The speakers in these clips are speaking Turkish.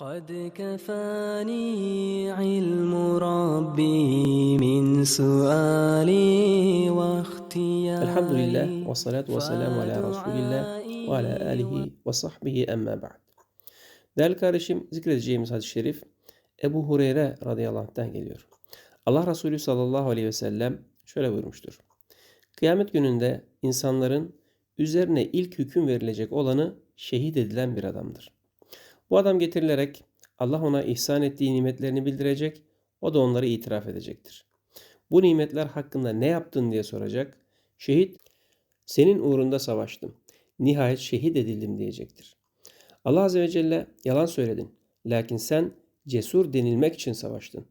قد كفاني علم ربي من سؤالي واختياري Elhamdülillah ve salatu ve selamu ala Resulillah ve ala alihi ve sahbihi emma ba'd. Değerli kardeşim zikredeceğimiz hadis-i şerif Ebu Hureyre radıyallahu anh'tan geliyor. Allah Resulü sallallahu aleyhi ve sellem şöyle buyurmuştur. Kıyamet gününde insanların üzerine ilk hüküm verilecek olanı şehit edilen bir adamdır. Bu adam getirilerek Allah ona ihsan ettiği nimetlerini bildirecek, o da onları itiraf edecektir. Bu nimetler hakkında ne yaptın diye soracak. Şehit, senin uğrunda savaştım. Nihayet şehit edildim diyecektir. Allah Azze ve Celle yalan söyledin. Lakin sen cesur denilmek için savaştın.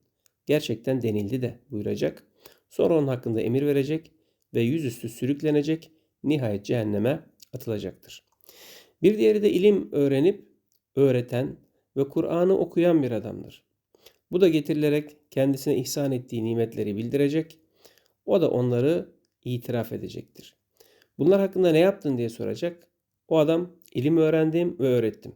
Gerçekten denildi de buyuracak. Sonra onun hakkında emir verecek ve yüzüstü sürüklenecek. Nihayet cehenneme atılacaktır. Bir diğeri de ilim öğrenip öğreten ve Kur'an'ı okuyan bir adamdır. Bu da getirilerek kendisine ihsan ettiği nimetleri bildirecek. O da onları itiraf edecektir. Bunlar hakkında ne yaptın diye soracak. O adam ilim öğrendim ve öğrettim.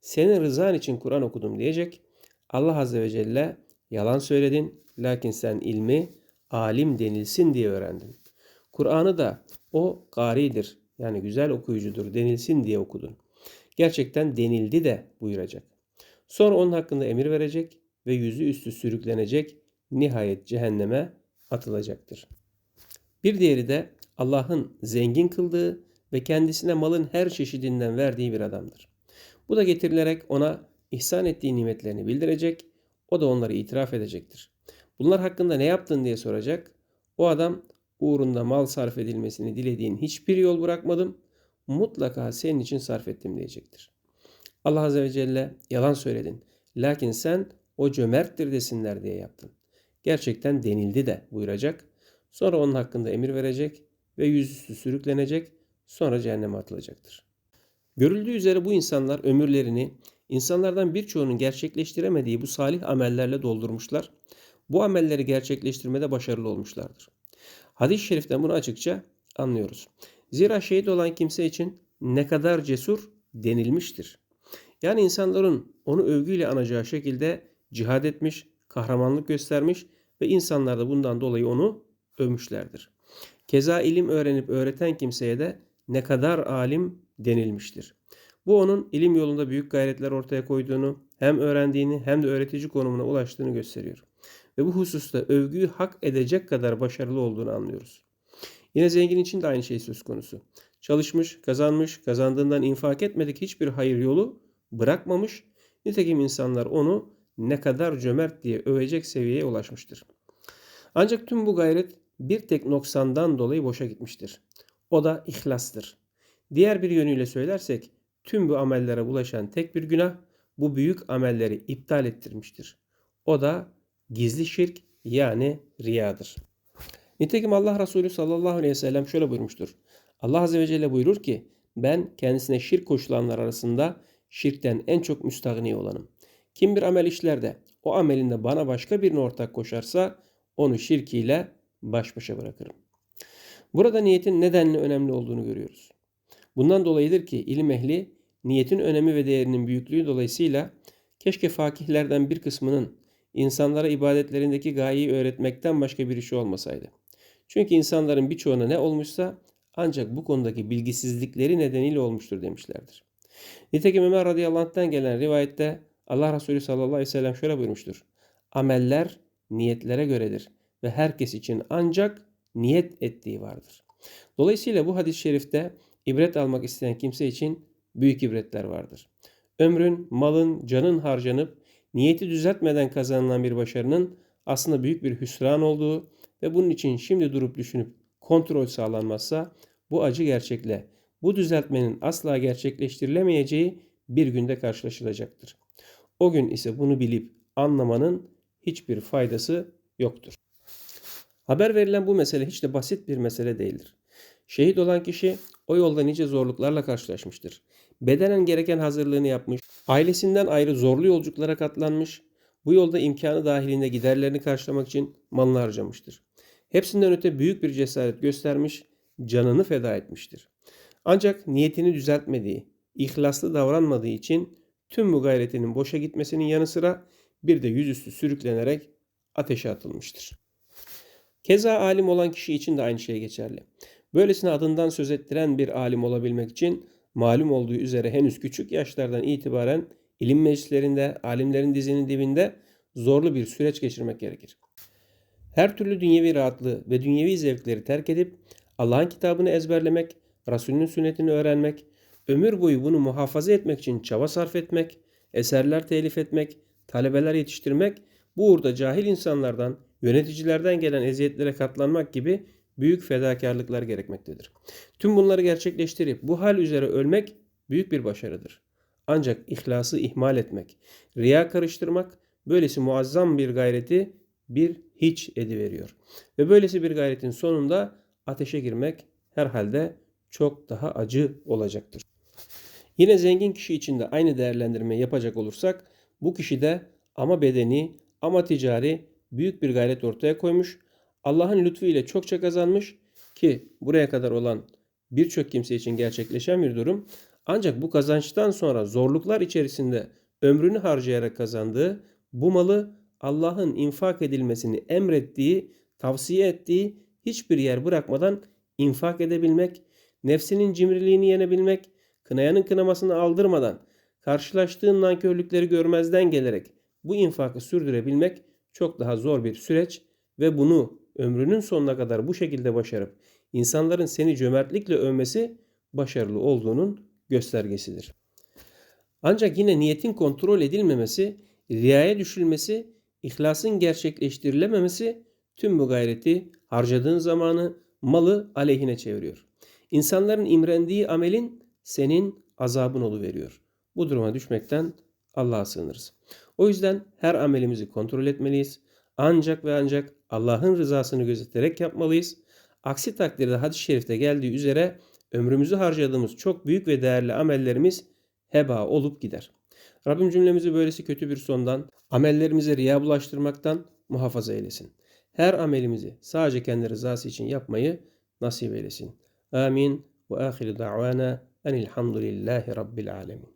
Senin rızan için Kur'an okudum diyecek. Allah Azze ve Celle yalan söyledin lakin sen ilmi alim denilsin diye öğrendin. Kur'an'ı da o garidir yani güzel okuyucudur denilsin diye okudun. Gerçekten denildi de buyuracak. Sonra onun hakkında emir verecek ve yüzü üstü sürüklenecek, nihayet cehenneme atılacaktır. Bir diğeri de Allah'ın zengin kıldığı ve kendisine malın her çeşidinden verdiği bir adamdır. Bu da getirilerek ona ihsan ettiği nimetlerini bildirecek, o da onları itiraf edecektir. Bunlar hakkında ne yaptın diye soracak. O adam uğrunda mal sarf edilmesini dilediğin hiçbir yol bırakmadım mutlaka senin için sarf ettim diyecektir. Allah Azze ve Celle yalan söyledin. Lakin sen o cömerttir desinler diye yaptın. Gerçekten denildi de buyuracak. Sonra onun hakkında emir verecek ve yüzüstü sürüklenecek. Sonra cehenneme atılacaktır. Görüldüğü üzere bu insanlar ömürlerini insanlardan birçoğunun gerçekleştiremediği bu salih amellerle doldurmuşlar. Bu amelleri gerçekleştirmede başarılı olmuşlardır. Hadis-i şeriften bunu açıkça anlıyoruz. Zira şehit olan kimse için ne kadar cesur denilmiştir. Yani insanların onu övgüyle anacağı şekilde cihad etmiş, kahramanlık göstermiş ve insanlar da bundan dolayı onu övmüşlerdir. Keza ilim öğrenip öğreten kimseye de ne kadar alim denilmiştir. Bu onun ilim yolunda büyük gayretler ortaya koyduğunu, hem öğrendiğini hem de öğretici konumuna ulaştığını gösteriyor. Ve bu hususta övgüyü hak edecek kadar başarılı olduğunu anlıyoruz. Yine zengin için de aynı şey söz konusu. Çalışmış, kazanmış, kazandığından infak etmedik hiçbir hayır yolu bırakmamış. Nitekim insanlar onu ne kadar cömert diye övecek seviyeye ulaşmıştır. Ancak tüm bu gayret bir tek noksandan dolayı boşa gitmiştir. O da ihlastır. Diğer bir yönüyle söylersek tüm bu amellere bulaşan tek bir günah bu büyük amelleri iptal ettirmiştir. O da gizli şirk yani riyadır. Nitekim Allah Resulü sallallahu aleyhi ve sellem şöyle buyurmuştur. Allah Azze ve Celle buyurur ki ben kendisine şirk koşulanlar arasında şirkten en çok müstahni olanım. Kim bir amel işler de o amelinde bana başka birini ortak koşarsa onu şirkiyle baş başa bırakırım. Burada niyetin nedenli önemli olduğunu görüyoruz. Bundan dolayıdır ki ilim ehli niyetin önemi ve değerinin büyüklüğü dolayısıyla keşke fakihlerden bir kısmının insanlara ibadetlerindeki gayeyi öğretmekten başka bir işi olmasaydı. Çünkü insanların birçoğuna ne olmuşsa ancak bu konudaki bilgisizlikleri nedeniyle olmuştur demişlerdir. Nitekim Ömer radıyallahu anh'tan gelen rivayette Allah Resulü sallallahu aleyhi ve sellem şöyle buyurmuştur. Ameller niyetlere göredir ve herkes için ancak niyet ettiği vardır. Dolayısıyla bu hadis-i şerifte ibret almak isteyen kimse için büyük ibretler vardır. Ömrün, malın, canın harcanıp niyeti düzeltmeden kazanılan bir başarının aslında büyük bir hüsran olduğu ve bunun için şimdi durup düşünüp kontrol sağlanmazsa bu acı gerçekle bu düzeltmenin asla gerçekleştirilemeyeceği bir günde karşılaşılacaktır. O gün ise bunu bilip anlamanın hiçbir faydası yoktur. Haber verilen bu mesele hiç de basit bir mesele değildir. Şehit olan kişi o yolda nice zorluklarla karşılaşmıştır. Bedenen gereken hazırlığını yapmış, ailesinden ayrı zorlu yolculuklara katlanmış, bu yolda imkanı dahilinde giderlerini karşılamak için malını harcamıştır. Hepsinden öte büyük bir cesaret göstermiş, canını feda etmiştir. Ancak niyetini düzeltmediği, ihlaslı davranmadığı için tüm bu gayretinin boşa gitmesinin yanı sıra bir de yüzüstü sürüklenerek ateşe atılmıştır. Keza alim olan kişi için de aynı şey geçerli. Böylesine adından söz ettiren bir alim olabilmek için malum olduğu üzere henüz küçük yaşlardan itibaren ilim meclislerinde, alimlerin dizinin dibinde zorlu bir süreç geçirmek gerekir. Her türlü dünyevi rahatlığı ve dünyevi zevkleri terk edip Allah'ın kitabını ezberlemek, Resulünün sünnetini öğrenmek, ömür boyu bunu muhafaza etmek için çaba sarf etmek, eserler telif etmek, talebeler yetiştirmek, bu uğurda cahil insanlardan, yöneticilerden gelen eziyetlere katlanmak gibi büyük fedakarlıklar gerekmektedir. Tüm bunları gerçekleştirip bu hal üzere ölmek büyük bir başarıdır. Ancak ihlası ihmal etmek, riya karıştırmak böylesi muazzam bir gayreti bir hiç ediveriyor. Ve böylesi bir gayretin sonunda ateşe girmek herhalde çok daha acı olacaktır. Yine zengin kişi için de aynı değerlendirme yapacak olursak bu kişi de ama bedeni ama ticari büyük bir gayret ortaya koymuş. Allah'ın lütfu ile çokça kazanmış ki buraya kadar olan birçok kimse için gerçekleşen bir durum. Ancak bu kazançtan sonra zorluklar içerisinde ömrünü harcayarak kazandığı bu malı Allah'ın infak edilmesini emrettiği, tavsiye ettiği hiçbir yer bırakmadan infak edebilmek, nefsinin cimriliğini yenebilmek, kınayanın kınamasını aldırmadan, karşılaştığın nankörlükleri görmezden gelerek bu infakı sürdürebilmek çok daha zor bir süreç ve bunu ömrünün sonuna kadar bu şekilde başarıp insanların seni cömertlikle övmesi başarılı olduğunun göstergesidir. Ancak yine niyetin kontrol edilmemesi, riyaya düşülmesi, ihlasın gerçekleştirilememesi tüm bu gayreti, harcadığın zamanı, malı aleyhine çeviriyor. İnsanların imrendiği amelin senin azabın veriyor. Bu duruma düşmekten Allah'a sığınırız. O yüzden her amelimizi kontrol etmeliyiz. Ancak ve ancak Allah'ın rızasını gözeterek yapmalıyız. Aksi takdirde hadis-i şerifte geldiği üzere ömrümüzü harcadığımız çok büyük ve değerli amellerimiz heba olup gider. Rabbim cümlemizi böylesi kötü bir sondan, amellerimize riya bulaştırmaktan muhafaza eylesin. Her amelimizi sadece kendi rızası için yapmayı nasip eylesin. Amin. Ve ahiru da'vana enilhamdülillahi rabbil alemin.